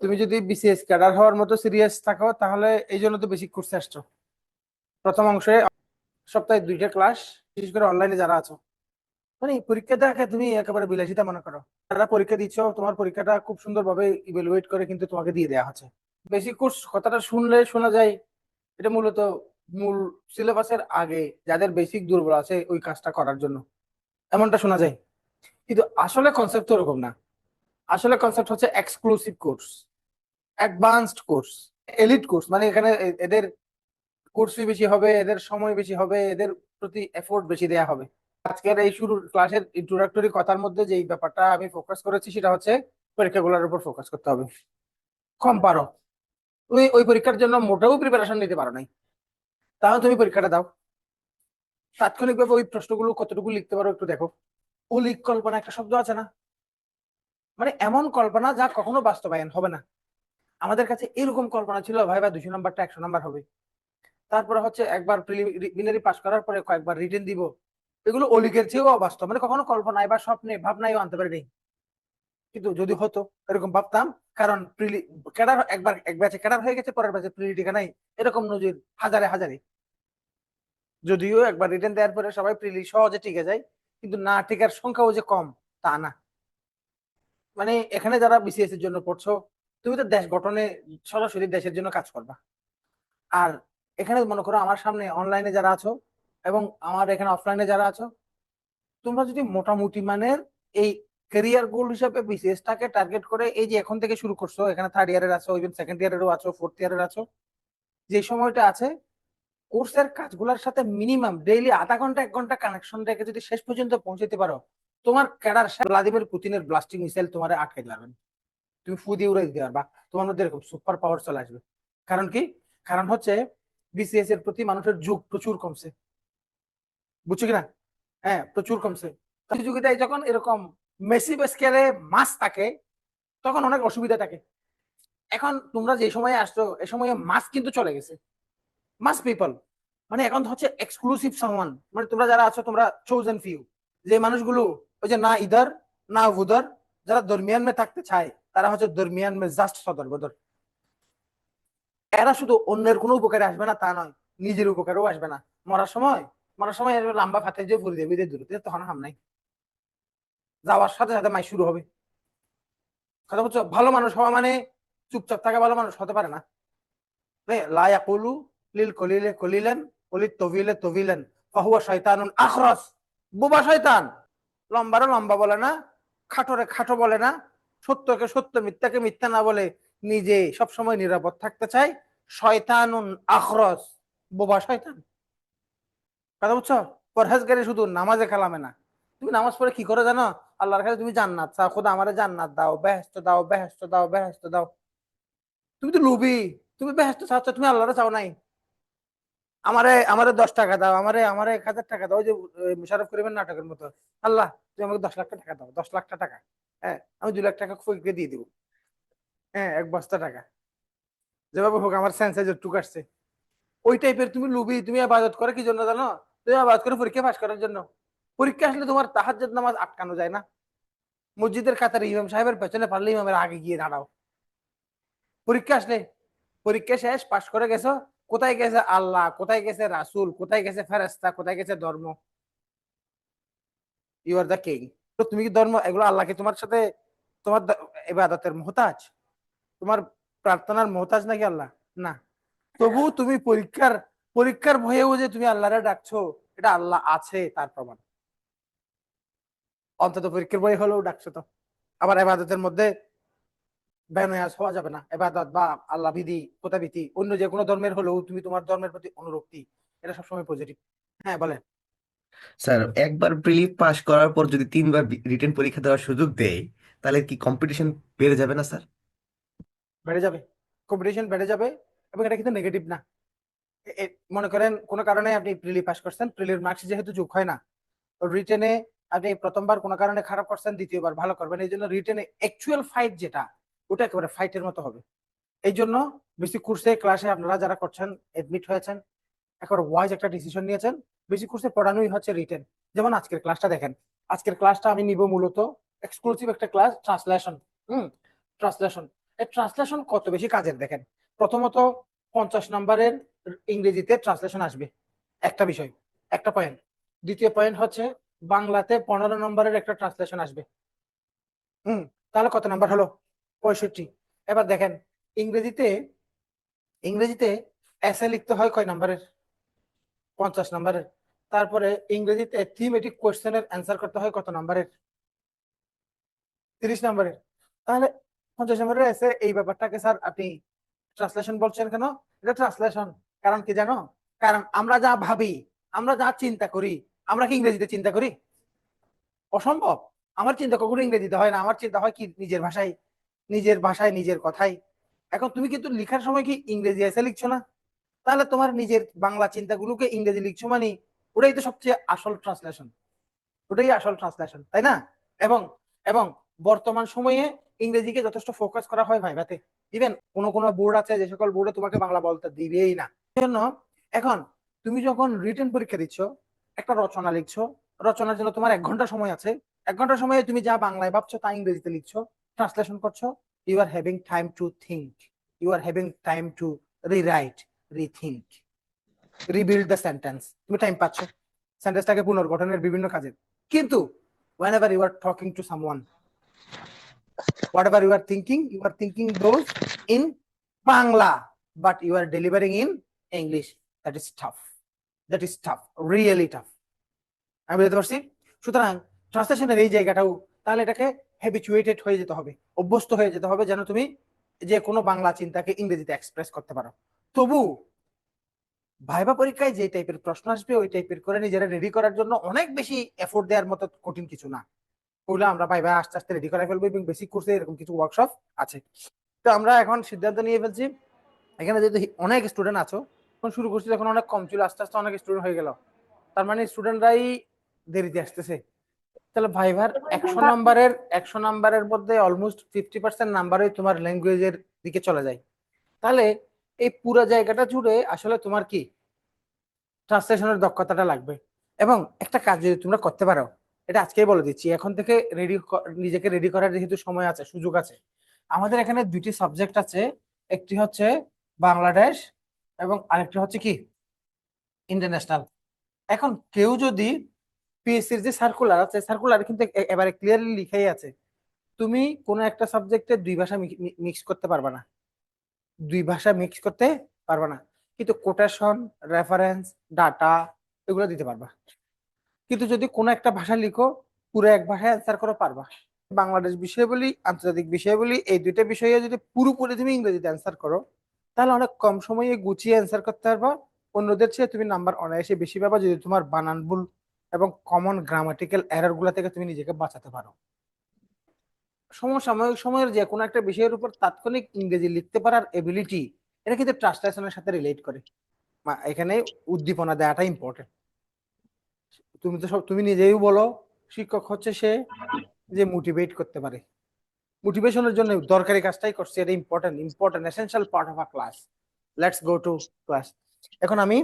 তুমি যদি BCS cadre হওয়ার মতো সিরিয়াস থাকো, তাহলে এই জন্য তো বেশি কোর্সে আসছো। প্রথম অংশে সপ্তাহে দুইটা ক্লাস বিশেষ করে অনলাইনে যারা আছো। মানে পরীক্ষাটাকে তুমি একেবারে বিলাসিতা মনে করো। যারা পরীক্ষা দিচ্ছ, তোমার পরীক্ষাটা খুব সুন্দরভাবে ইভ্যালুয়েট করে কিন্তু তোমাকে দিয়ে দেওয়া হচ্ছে। বেসিক কোর্স কথাটা শুনলে শোনা যায়, এটা মূলত মূল সিলেবাসের আগে যাদের বেসিক দুর্বল আছে ওই কাজটা করার জন্য। এমনটা শোনা যায়। কিন্তু আসলে কনসেপ্ট তো ওরকম না। আসলে কনসেপ্ট হচ্ছে exclusive course advanced course elite course মানে এখানে এদের কোর্স বেশি হবে, এদের সময় বেশি হবে, এদের প্রতি এফোর্ট বেশি দেয়া হবে। আজকের এই শুরুর ক্লাসের ইন্ট্রোডাক্টরি কথার মধ্যে যেই ব্যাপারটা আমি ফোকাস করেছি সেটা হচ্ছে পরীক্ষাগুলোর উপর ফোকাস করতে হবে। কম পারো তুমি ওই পরীক্ষার জন্য মোটেও প্রিপারেশন নিতে পারো নাই। তাহলে তুমি পরীক্ষাটা দাও। তাৎক্ষণিকভাবে ওই প্রশ্নগুলো কতটুকু লিখতে পারো একটু দেখো। অলিক কল্পনা একটা শব্দ আছে না? মানে এমন কল্পনা যা কখনো বাস্তবায়ন হবে না। আমাদের কাছে এরকম কল্পনা ছিল, ভাই ভাই, দুশো নাম্বারটা একশো নাম্বার হবে। তারপরে হচ্ছে একবার প্রিলিমিনারি পাস করার পরে কয়েকবার রিটেন দিব। এগুলো অলিকের চেয়েও অবাস্তব। মানে কখনো কল্পনায় বা স্বপ্নে, ভাবনায়ও আনতে পারিনি। কিন্তু যদি হতো, এরকম ভাবতাম, কারণ প্রিলি ক্যাডার একবার, এক ব্যাচে ক্যাডার হয়ে গেছে, পরের ব্যাচে প্রিলি টিকা নাই, এরকম নজির হাজারে হাজারে। যদিও একবার রিটেন দেওয়ার পরে সবাই প্রিলি সহজে টিকে যায়, কিন্তু না টিকার সংখ্যাও যে কম, তা না। মানে এখানে যারা বিসিএস এর জন্য পড়ছো তুমি তো দেশ গঠনে সরাসরি দেশের জন্য কাজ করবা। আর এখানে মনে করো আমার সামনে অনলাইনে যারা আছো এবং আমার এখানে অফলাইনে যারা আছো, তোমরা যদি মোটামুটি মানের এই ক্যারিয়ার গোল হিসাবে বিসিএস টাকে টার্গেট করে এই যে এখন থেকে শুরু করছ, এখানে থার্ড ইয়ারের আছো ইভেন সেকেন্ড ইয়ারেরও আছো ফোর্থ ইয়ারের আছো, যে সময়টা আছে কোর্সের কাজগুলোর সাথে মিনিমাম ডেইলি আধা ঘণ্টা, এক ঘণ্টা কানেকশন রেখে যদি শেষ পর্যন্ত পৌঁছাতে পারো, তোমার ক্যাডার ভ্লাদিমির পুতিনের ব্লাস্টিং মিসাইল তোমার আটকে যাবেন তুমি ফু দিয়ে উড়ে দিতে পারবা। তোমার মধ্যে এরকম সুপার পাওয়ার চলে আসবে। কারণ কি? কারণ হচ্ছে বিসিএস এর প্রতি মানুষের যুগ প্রচুর কমছে। বুঝছ কিনা? হ্যাঁ প্রচুর কমছে। প্রতিযোগিতায় যখন এরকম মেসিভ স্কেলে মাস থাকে, তখন অনেক অসুবিধা থাকে। এখন তোমরা যে সময়ে আসছো, এ সময়ে মাস কিন্তু চলে গেছে। মাস পিপল মানে এখন হচ্ছে এক্সক্লুসিভ সামান। মানে তোমরা যারা আছো, তোমরা চোজেন ফিউ যে মানুষগুলো, ওই যে না ইদার, না উদার, যারা দরমিয়ান মে থাকতে চায় তারা হচ্ছে দরমিয়ান জাস্ট সদর বদর এরা শুধু অন্যের কোনো উপকারে আসবে না, তা নয়, নিজের উপকারেও আসবে না। মরার সময় মরার সময় এরকম লম্বা ফাতে যে ফুরি দেবে দূরতে তখন হাম নাই। যাওয়ার সাথে সাথে মাই শুরু হবে। কথা বলছো? ভালো মানুষ হওয়া মানে চুপচাপ থাকা ভালো মানুষ হতে পারে না। লায়াকুলু লিল কলিলে কলিলেন কলিত তবিলে তবিলেন, ফাহুয়া শয়তানুন আখরস। বোবা শয়তান। লম্বারে লম্বা বলে না, খাটোরে খাটো বলে না সত্যকে সত্য, মিথ্যাকে মিথ্যা না বলে নিজে সবসময় নিরাপদ থাকতে চায়। শয়তানুন আখরস, বোবা শয়তান। কথা বুঝছ? পরহেজগারি শুধু নামাজে কালামে না। তুমি নামাজ পড়ে কি করে জানো? আল্লাহর কাছে তুমি জান্নাত চাও। খোদা আমারে জান্নাত দাও। বেহেস্ত দাও বেহেস্ত দাও বেহেস্ত দাও। তুমি তো লুবি তুমি বেহেস্ত চাচ্ছ, তুমি আল্লাহরে চাও নাই। আমারে আমারে দশ টাকা দাও, আমারে আমারে এক হাজার টাকা দাও। ওই যে মুশারফ করিমের নাটকের মতো। আল্লাহ, তুমি আমাকে দশ লাখ টাকা দাও। দশ লাখ টাকা। হ্যাঁ আমি দু লাখ টাকা ফকিরকে দিয়ে দিব। হ্যাঁ এক বস্তা টাকা। যেভাবে হোক, আমার সেন্সে যতটুক আসছে। ওই টাইপের তুমি লুবি, তুমি আবাদত করে কি জন্য জানো? তুমি আবাদত করে পরীক্ষা পাস করার জন্য। পরীক্ষা আসলে তোমার তাহাজ্জুদ নামাজ আটকানো যায় না। মসজিদের কাতারে ইমাম সাহেবের পেছনে পারলে ইমামের আগে গিয়ে দাঁড়াও। পরীক্ষা আসলে, পরীক্ষা শেষ, পাশ করে গেছো, কোথায় গেছে আল্লাহ, কোথায় গেছে রাসুল, কোথায় গেছে ফেরেস্তা কোথায় গেছে ধর্ম? ইউ আর দ্য কিং তুমি কি ধর্ম, এগুলো আল্লাহকে তোমার সাথে তোমার এবাদতের মোহতাজ? তোমার প্রার্থনার মোহতাজ নাকি আল্লাহ? না। তবু তুমি পরীক্ষার পরীক্ষার ভয়েও যে তুমি আল্লাহরে ডাকছো, এটা আল্লাহ আছে তার প্রমাণ। অন্তত পরীক্ষার ভয়ে হলেও ডাকছো তো। আবার এবাদতের মধ্যে ব্যানয়াস হওয়া যাবে না। এবাদত বা আল্লাহ বিধি, কোথাবিধি, অন্য যে কোনো ধর্মের হলেও তুমি তোমার ধর্মের প্রতি অনুরক্তি, এটা সবসময় পজিটিভ হ্যাঁ বলেন। স্যার, একবার প্রিলি পাস করার পর যদি তিনবার রিটেন পরীক্ষা দেওয়ার সুযোগ দেয় তাহলে কি কম্পিটিশন বেড়ে যাবে না, স্যার? বেড়ে যাবে। কম্পিটিশন বেড়ে যাবে এবং এটা কিন্তু নেগেটিভ না। মনে করেন কোনো কারণে আপনি প্রিলি পাস করছেন প্রিলির মার্কস যেহেতু যোগ হয় না রিটেনে আপনি প্রথমবার কোনো কারণে খারাপ করছেন, দ্বিতীয়বার ভালো করবেন, এই জন্য রিটেনে অ্যাকচুয়াল ফাইট যেটা, ওটা একেবারে ফাইটের মতো হবে। এই জন্য বেসিক কোর্সে ক্লাসে আপনারা যারা করছেন এডমিট হয়েছেন একবার ওয়াইজ একটা ডিসিশন নিয়েছেন। বেসিক কোর্সে পড়ানোই হচ্ছে রিটেন যেমন আজকের ক্লাসটা দেখেন। আজকের ক্লাসটা আমি নিব মূলত এক্সক্লুসিভ একটা ক্লাস ট্রান্সলেশন হুম ট্রান্সলেশন এই ট্রান্সলেশন কত বেশি কাজের দেখেন? প্রথমত পঞ্চাশ নম্বরের ইংরেজিতে ট্রান্সলেশন আসবে। একটা বিষয়, একটা পয়েন্ট দ্বিতীয় পয়েন্ট হচ্ছে বাংলাতে পনেরো নম্বরের একটা ট্রান্সলেশন আসবে। হুম, তাহলে কত নাম্বার হলো? পঁয়ষট্টি। এবার দেখেন, ইংরেজিতে ইংরেজিতে এসে লিখতে হয় কয় নাম্বারের? পঞ্চাশ নম্বরের। তারপরে ইংরেজিতে থিমেটিক কোয়েশ্চেনের অ্যান্সার করতে হয় কত নাম্বারের? তিরিশ নম্বরের। তাহলে পঞ্চাশ নম্বরের এসে এই ব্যাপারটাকে স্যার আপনি ট্রান্সলেশন বলছেন কেন? এটা ট্রান্সলেশন কারণ কি জানো? কারণ আমরা যা ভাবি, আমরা যা চিন্তা করি, আমরা কি ইংরেজিতে চিন্তা করি? অসম্ভব। আমার চিন্তা কখনো ইংরেজিতে হয় না। আমার চিন্তা হয় কি নিজের ভাষায় নিজের ভাষায়, নিজের কথাই এখন তুমি কিন্তু লেখার সময় কি ইংরেজি এসে লিখছো না? তাহলে তোমার নিজের বাংলা চিন্তাগুলোকে ইংরেজি লিখছো মানে ওটাই তো সবচেয়ে আসল ট্রান্সলেশন ওটাই আসল ট্রান্সলেশন তাই না? এবং এবং বর্তমান সময়ে ইংরেজিকে যথেষ্ট ফোকাস করা হয় ভাইভাতে। ইভেন কোনো কোনো বোর্ড আছে, যে সকল বোর্ডে তোমাকে বাংলা বলতে দিবেই না। জন্য এখন তুমি যখন রিটেন পরীক্ষা দিচ্ছ, একটা রচনা লিখছো, রচনার জন্য তোমার এক ঘণ্টা সময় আছে। এক ঘণ্টা সময়ে তুমি যা বাংলায় ভাবছ তা ইংরেজিতে লিখছো ট্রান্সলেশন করছ। You are having time to think you are having time to rewrite rethink rebuild the sentence তুমি টাইম পাচ্ছ। সেন্টেন্সটাকে পুনর্গঠনের বিভিন্ন কাজে। কিন্তু whenever you are talking to someone whatever you are thinking you are thinking those in Bangla but you are delivering in English that is tough that is tough really tough আমি বুঝতে পারছি? সুতরাং ট্রান্সলেশনের এই জায়গাটাও, তাহলে এটাকে হ্যাবিচুয়েটেড হয়ে যেতে হবে, অভ্যস্ত হয়ে যেতে হবে, যেন তুমি যে কোনো বাংলা চিন্তাকে ইংরেজিতে এক্সপ্রেস করতে পারো। তবু ভাইবা পরীক্ষায় যে টাইপের প্রশ্ন আসবে ওই টাইপের করে নিজেরা রেডি করার জন্য অনেক বেশি এফোর্ট দেওয়ার মতো কঠিন কিছু না। ওগুলো আমরা ভাইবা আস্তে আস্তে রেডি করে ফেলব এবং বেসিক কোর্সে এরকম কিছু ওয়ার্কশপ আছে। তো আমরা এখন সিদ্ধান্ত নিয়ে ফেলছি এখানে যেহেতু অনেক স্টুডেন্ট আছো তখন শুরু করছি তখন অনেক কম ছিল আস্তে আস্তে অনেক স্টুডেন্ট হয়ে গেল। তার মানে স্টুডেন্টরাই দেরিতে আসতেছে। তাহলে ভাইভার একশো নাম্বারের একশো নাম্বারের মধ্যে অলমোস্ট ফিফটি পার্সেন্ট নাম্বারই তোমার ল্যাঙ্গুয়েজের দিকে চলে যায়। তাহলে এই পুরো জায়গাটা জুড়ে আসলে তোমার কি ট্রান্সলেশনের দক্ষতাটা লাগবে। এবং একটা কাজ যদি তোমরা করতে পারো, এটা আজকেই বলে দিচ্ছি, এখন থেকে রেডি নিজেকে রেডি করার যেহেতু সময় আছে, সুযোগ আছে, আমাদের এখানে দুইটি সাবজেক্ট আছে, একটি হচ্ছে বাংলাদেশ এবং আরেকটি হচ্ছে কি? ইন্টারন্যাশনাল এখন কেউ যদি পিএসসির যে সার্কুলার আছে সার্কুলার কিন্তু এবারে ক্লিয়ারলি লিখাই আছে, তুমি কোনো একটা সাবজেক্টে দুই ভাষা মিক্স করতে পারবে না। দুই ভাষা মিক্স করতে পারবে না। কিন্তু কোটেশন রেফারেন্স ডাটা এগুলো দিতে পারবা। কিন্তু যদি কোনো একটা ভাষা লিখো, পুরো এক ভাষায় অ্যান্সার করো পারবা। বাংলাদেশ বিষয় বলি, আন্তর্জাতিক বিষয় বলি, এই দুইটা বিষয়ে যদি পুরোপুরি তুমি ইংরেজিতে অ্যান্সার করো, তাহলে অনেক কম সময়ে গুছিয়ে অ্যান্সার করতে পারবা। অন্যদের চেয়ে তুমি নাম্বার অনায়াসে বেশি পাবা যদি তোমার বানান ভুল এবং কমন গ্রামাটিক্যাল এররগুলা থেকে তুমি নিজেকে বাঁচাতে পারো। সমসাময়িক সময়ের যে কোনো একটা বিষয়ের উপর তাৎক্ষণিক ইংরেজি লিখতে পারার এবিলিটি এটা কিন্তু ট্রান্সলেশনের সাথে রিলেট করে। এখানে উদ্দীপনা দেওয়াটা ইম্পর্টেন্ট তুমি তো সব, তুমি নিজেই বলো, শিক্ষক হচ্ছে সে যে মোটিভেট করতে পারে। মোটিভেশনের জন্য দরকারি কাজটাই করছে, এটা important important essential part of a class let's go to class এখন আমি